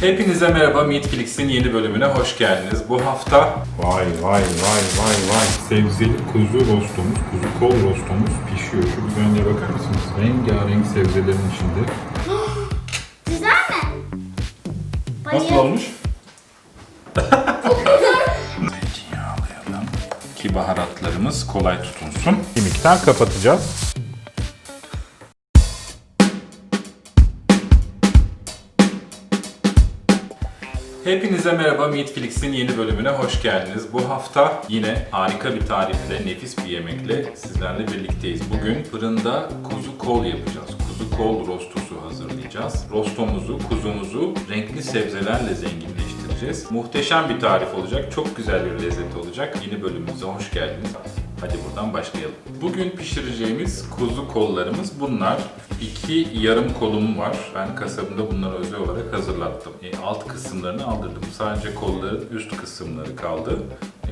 Hepinize merhaba Meatflix'in yeni bölümüne hoş geldiniz. Bu hafta Vay vay vay vay vay. Sebzeli kuzu rostomuz, kuzu kol rostomuz pişiyor. Şu güzelliğe bakar mısınız? Rengarenk sebzelerin içinde. Güzel mi? nasıl olmuş? Zeytinyağlayalım ki baharatlarımız kolay tutunsun. Bir miktar kapatacağız. Hepinize merhaba Meatflix'in yeni bölümüne hoş geldiniz. Bu hafta yine harika bir tarifle, nefis bir yemekle sizlerle birlikteyiz. Bugün fırında kuzu kol yapacağız. Kuzu kol rostosu hazırlayacağız. Rostomuzu, kuzumuzu renkli sebzelerle zenginleştireceğiz. Muhteşem bir tarif olacak, çok güzel bir lezzet olacak. Yeni bölümümüze hoş geldiniz. Hadi buradan başlayalım. Bugün pişireceğimiz kuzu kollarımız bunlar. İki yarım kolum var. Ben kasabımda bunları özel olarak hazırlattım. E, alt kısımlarını aldırdım. Sadece kolların üst kısımları kaldı.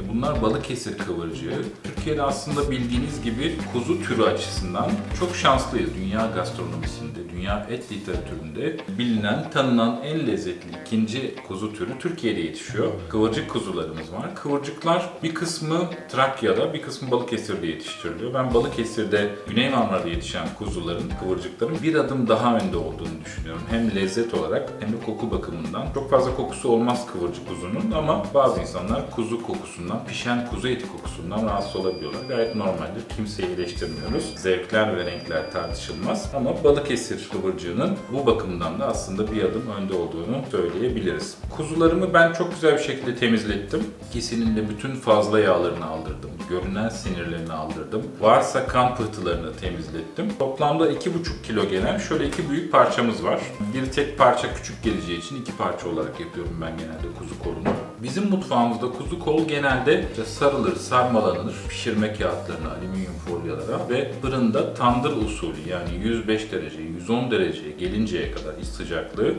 E, bunlar Balıkesir kıvırcığı. Türkiye'de aslında bildiğiniz gibi kuzu türü açısından çok şanslıyız. Dünya gastronomisinde, dünya et literatüründe bilinen, tanınan en lezzetli ikinci kuzu türü Türkiye'de yetişiyor. Kıvırcık kuzularımız var. Kıvırcıklar bir kısmı Trakya'da, bir kısmı Balıkesir'de yetiştiriliyor. Ben Balıkesir'de, Güney Marmara'da yetişen kuzuların, kıvırcıkların bir adım daha önde olduğunu düşünüyorum. Hem lezzet olarak hem de koku bakımından. Çok fazla kokusu olmaz kıvırcık kuzunun ama bazı insanlar kuzu kokusundan, pişen kuzu eti kokusundan rahatsız olabiliyorlar. Gayet normaldir. Kimseyi eleştirmiyoruz. Zevkler ve renkler tartışılmaz. Ama Balıkesir kıvırcığının bu bakımdan da aslında bir adım önde olduğunu söyleyebiliriz. Kuzularımı ben çok güzel bir şekilde temizlettim. İkisinin de bütün fazla yağlarını aldırdım. Görünen sinirlerini aldırdım. Varsa kan pıhtılarını temizlettim. Toplamda 2,5 kilo gelen şöyle iki büyük parçamız var. Bir tek parça küçük geleceği için iki parça olarak yapıyorum ben genelde kuzu kolunu. Bizim mutfağımızda kuzu kol genelde sarılır, sarmalanır pişirme kağıtlarına, alüminyum folyalara ve fırında tandır usulü yani 105 derece, 110 dereceye gelinceye kadar iç sıcaklığı e,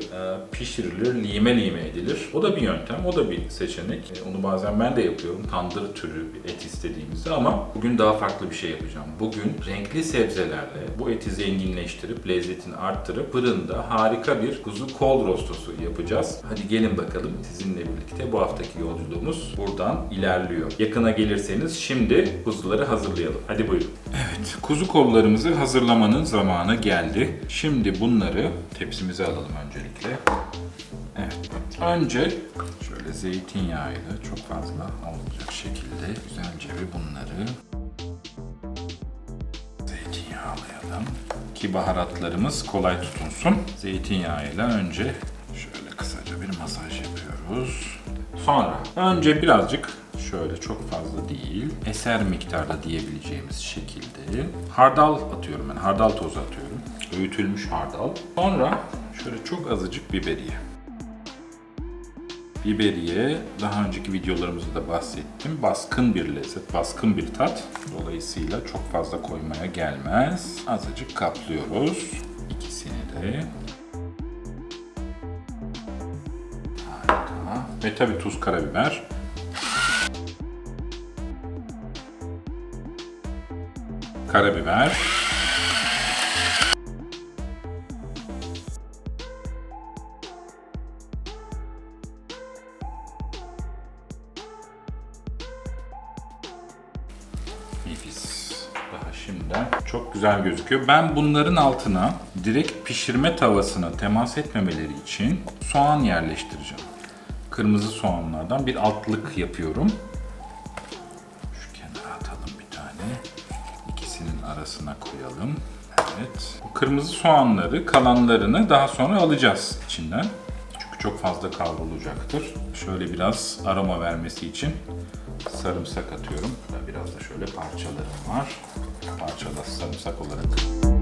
pişirilir, lime lime edilir. O da bir yöntem, o da bir seçenek. E, Onu bazen ben de yapıyorum. Tandır türü bir et istediğimizde ama bugün daha farklı bir şey yapacağım. Bugün renkli sebzelerle bu eti zenginleştirip lezzetini arttırıp fırında harika bir kuzu kol rostosu yapacağız. Hadi gelin bakalım sizinle birlikte bu haftaki yolculuğumuz buradan ilerliyor. Yakına gelirseniz şimdi kuzuları hazırlayalım. Hadi buyurun. Evet, kuzu kollarımızı hazırlamanın zamanı geldi. Şimdi bunları tepsimize alalım öncelikle. Evet. Önce şöyle zeytinyağıyla çok fazla olmayacak şekilde güzelce bir bunları zeytinyağlayalım. Ki baharatlarımız kolay tutunsun. Zeytinyağıyla önce şöyle kısaca bir masaj yapıyoruz. Sonra önce birazcık şöyle çok fazla değil, eser miktarda diyebileceğimiz şekilde hardal atıyorum ben. Hardal tozu atıyorum. Öğütülmüş hardal. Sonra şöyle çok azıcık biberiye. Biberiye daha önceki videolarımızda da bahsettim. Baskın bir lezzet, baskın bir tat. Dolayısıyla çok fazla koymaya gelmez. Azıcık kaplıyoruz. İkisini de. Ve tabii tuz, karabiber. Karabiber. Nefis. Daha şimdiden çok güzel gözüküyor. Ben bunların altına direkt pişirme tavasına temas etmemeleri için soğan yerleştireceğim. Kırmızı soğanlardan bir altlık yapıyorum. Şu kenara atalım bir tane. İkisinin arasına koyalım. Evet. Bu kırmızı soğanları, kalanlarını daha sonra alacağız içinden. Çünkü çok fazla kavrulacaktır. Şöyle biraz aroma vermesi için sarımsak atıyorum. Biraz da şöyle parçalarım var. Parçada sarımsak olarak.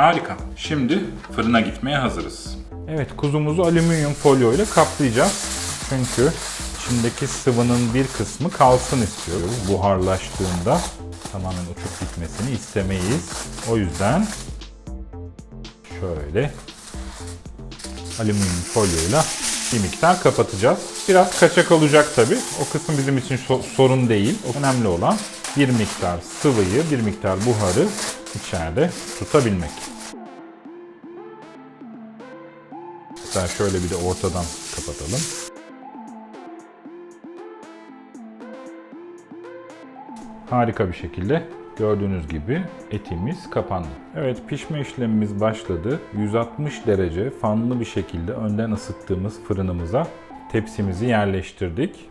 Harika. Şimdi fırına gitmeye hazırız. Evet kuzumuzu alüminyum folyo ile kaplayacağız. Çünkü içindeki sıvının bir kısmı kalsın istiyoruz. Buharlaştığında tamamen uçup gitmesini istemeyiz. O yüzden şöyle alüminyum folyoyla bir miktar kapatacağız. Biraz kaçak olacak tabi. O kısım bizim için so- sorun değil. Önemli olan bir miktar sıvıyı, bir miktar buharı içeride tutabilmek. Hatta şöyle bir de ortadan kapatalım. Harika bir şekilde gördüğünüz gibi etimiz kapandı. Evet pişme işlemimiz başladı. 160 derece fanlı bir şekilde önden ısıttığımız fırınımıza tepsimizi yerleştirdik.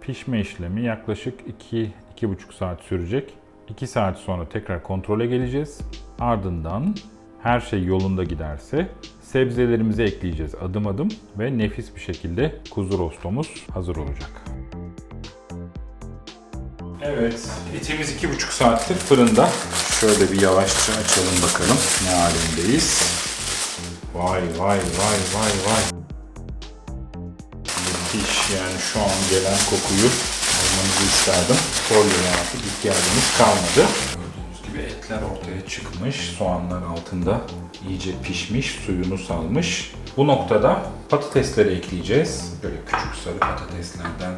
Pişme işlemi yaklaşık 2-2,5 saat sürecek. 2 saat sonra tekrar kontrole geleceğiz. Ardından her şey yolunda giderse sebzelerimizi ekleyeceğiz adım adım ve nefis bir şekilde kuzu rostomuz hazır olacak. Evet, etimiz iki buçuk saattir fırında. Şöyle bir yavaşça açalım bakalım ne halindeyiz. Vay vay vay vay vay. Müthiş yani şu an gelen kokuyu almanızı isterdim. Folyoya artık ihtiyacımız kalmadı. Gibi etler ortaya çıkmış. Soğanlar altında iyice pişmiş, suyunu salmış. Bu noktada patatesleri ekleyeceğiz. Böyle küçük sarı patateslerden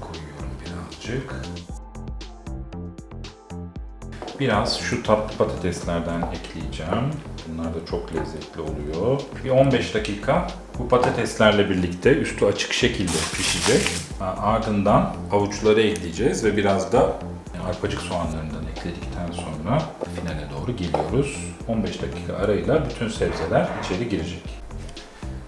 koyuyorum birazcık. Biraz şu tatlı patateslerden ekleyeceğim. Bunlar da çok lezzetli oluyor. Bir 15 dakika bu patateslerle birlikte üstü açık şekilde pişecek. Ardından havuçları ekleyeceğiz ve biraz da arpacık soğanlarından ekledikten sonra finale doğru geliyoruz. 15 dakika arayla bütün sebzeler içeri girecek.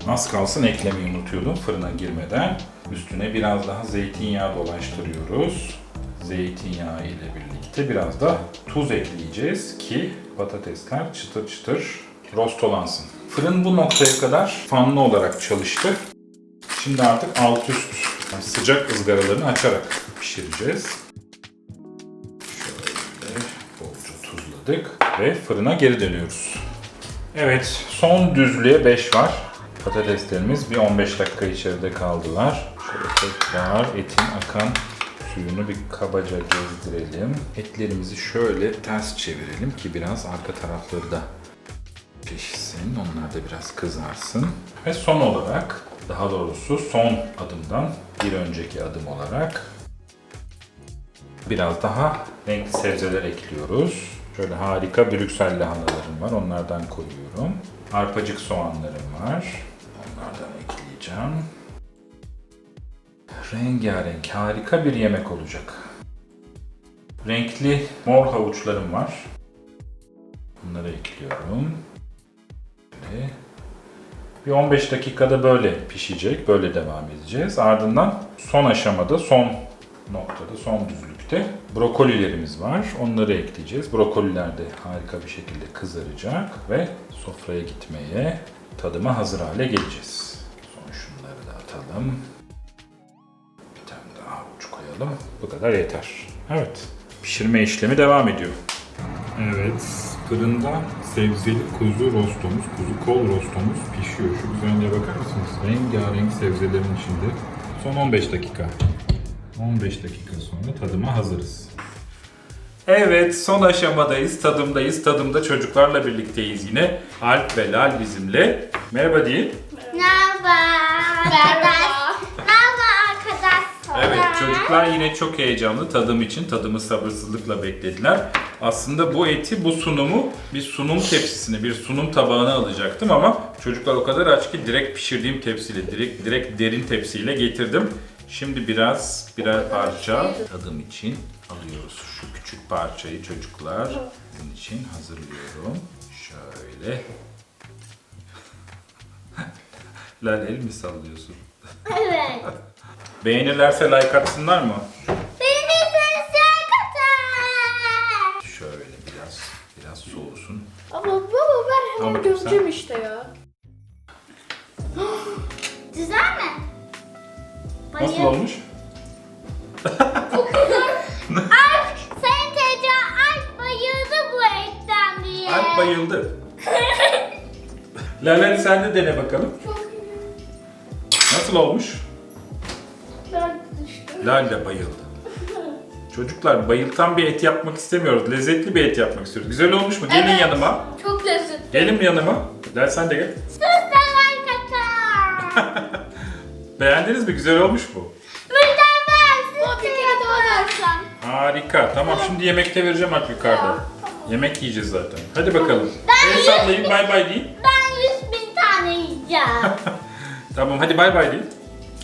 Az kalsın eklemeyi unutuyordum fırına girmeden. Üstüne biraz daha zeytinyağı dolaştırıyoruz. Zeytinyağı ile birlikte biraz da tuz ekleyeceğiz ki patatesler çıtır çıtır rostolansın. Fırın bu noktaya kadar fanlı olarak çalıştı. Şimdi artık alt üst sıcak ızgaralarını açarak pişireceğiz. Tuzladık ve fırına geri dönüyoruz. Evet, son düzlüğe 5 var. Patateslerimiz bir 15 dakika içeride kaldılar. Şöyle tekrar etin akan suyunu bir kabaca gezdirelim. Etlerimizi şöyle ters çevirelim ki biraz arka tarafları da pişsin. Onlar da biraz kızarsın. Ve son olarak, daha doğrusu son adımdan bir önceki adım olarak biraz daha renkli sebzeler ekliyoruz. Şöyle harika Brüksel lahanalarım var. Onlardan koyuyorum. Arpacık soğanlarım var. Onlardan ekleyeceğim. Rengarenk harika bir yemek olacak. Renkli mor havuçlarım var. Bunları ekliyorum. Böyle. Bir 15 dakikada böyle pişecek, böyle devam edeceğiz. Ardından son aşamada, son noktada, son düzlükte brokolilerimiz var. Onları ekleyeceğiz. Brokoliler de harika bir şekilde kızaracak ve sofraya gitmeye, tadıma hazır hale geleceğiz. Son şunları da atalım. Bir tane daha havuç koyalım. Bu kadar yeter. Evet. Pişirme işlemi devam ediyor. Evet. Fırında sebzeli kuzu rostomuz, kuzu kol rostomuz pişiyor. Şu güzelliğe bakar mısınız? Rengarenk sebzelerin içinde. Son 15 dakika. 15 dakika sonra tadıma hazırız. Evet, son aşamadayız, tadımdayız. Tadımda çocuklarla birlikteyiz yine. Alp ve Lal bizimle. Merhaba deyin. Merhaba. Merhaba. Merhaba arkadaşlar. Evet çocuklar yine çok heyecanlı tadım için tadımı sabırsızlıkla beklediler. Aslında bu eti, bu sunumu bir sunum tepsisine, bir sunum tabağına alacaktım ama çocuklar o kadar aç ki direkt pişirdiğim tepsiyle, direkt, direkt derin tepsiyle getirdim. Şimdi biraz birer parça tadım için alıyoruz. Şu küçük parçayı çocuklar sizin için hazırlıyorum. Şöyle. Lal el mi sallıyorsun? Evet. Beğenirlerse like atsınlar mı? Beni sen katın. Şöyle biraz biraz soğusun. Ama baba ben hemen sen. göreceğim işte ya. Nasıl olmuş? Alp, sen teyze Alp bayıldı bu etten diye. Alp bayıldı. Lalen sen de dene bakalım. Çok iyi. Nasıl olmuş? Ben düştüm. Lal de bayıldı. Çocuklar bayıltan bir et yapmak istemiyoruz. Lezzetli bir et yapmak istiyoruz. Güzel olmuş mu? Gelin Evet. yanıma. Çok lezzetli. Gelin yanıma. Lal sen de gel. Beğendiniz mi? Güzel olmuş bu. Mükemmel. Bir kere daha versen. Harika. Tamam şimdi yemekte vereceğim bak yukarıda. Yemek yiyeceğiz zaten. Hadi bakalım. El sallayın bay bay deyin. Ben 100 bin tane yiyeceğim. Tamam hadi bay bay deyin.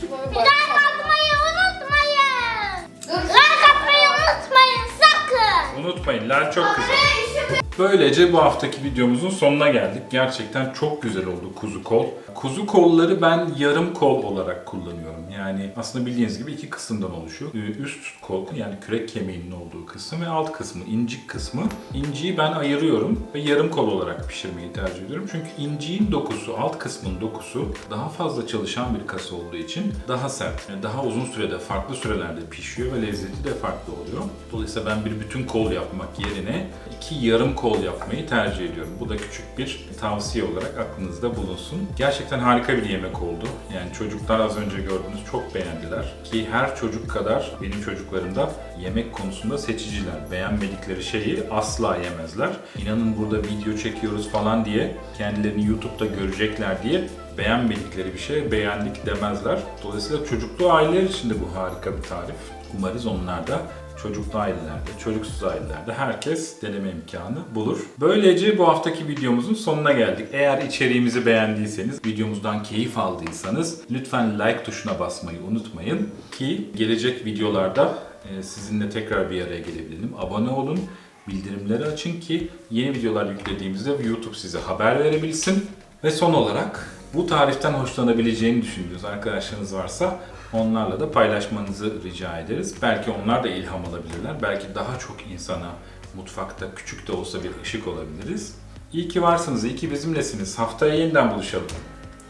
like atmayı unutmayın. Like atmayı unutmayın sakın. Unutmayın Lal çok güzel. Böylece bu haftaki videomuzun sonuna geldik. Gerçekten çok güzel oldu kuzu kol. Kuzu kolları ben yarım kol olarak kullanıyorum. Yani aslında bildiğiniz gibi iki kısımdan oluşuyor. Ee, Üst kol yani kürek kemiğinin olduğu kısım ve alt kısmı incik kısmı. İnciyi ben ayırıyorum ve yarım kol olarak pişirmeyi tercih ediyorum. Çünkü inciğin dokusu, alt kısmın dokusu daha fazla çalışan bir kas olduğu için daha sert. Yani daha uzun sürede, farklı sürelerde pişiyor ve lezzeti de farklı oluyor. Dolayısıyla ben bir bütün kol yapmak yerine iki yarım kol yapmayı tercih ediyorum. Bu da küçük bir tavsiye olarak aklınızda bulunsun. Gerçekten harika bir yemek oldu. Yani çocuklar az önce gördünüz çok beğendiler. Ki her çocuk kadar benim çocuklarım da yemek konusunda seçiciler. Beğenmedikleri şeyi asla yemezler. İnanın burada video çekiyoruz falan diye kendilerini YouTube'da görecekler diye beğenmedikleri bir şeye beğendik demezler. Dolayısıyla çocuklu aileler için de bu harika bir tarif. Umarız onlar da çocuklu ailelerde, çocuksuz ailelerde herkes deneme imkanı bulur. Böylece bu haftaki videomuzun sonuna geldik. Eğer içeriğimizi beğendiyseniz, videomuzdan keyif aldıysanız lütfen like tuşuna basmayı unutmayın ki gelecek videolarda e, sizinle tekrar bir araya gelebilelim. Abone olun, bildirimleri açın ki yeni videolar yüklediğimizde YouTube size haber verebilsin. Ve son olarak bu tariften hoşlanabileceğini düşündüğünüz arkadaşlarınız varsa onlarla da paylaşmanızı rica ederiz. Belki onlar da ilham alabilirler. Belki daha çok insana mutfakta küçük de olsa bir ışık olabiliriz. İyi ki varsınız, iyi ki bizimlesiniz. Haftaya yeniden buluşalım.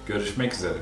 Görüşmek üzere.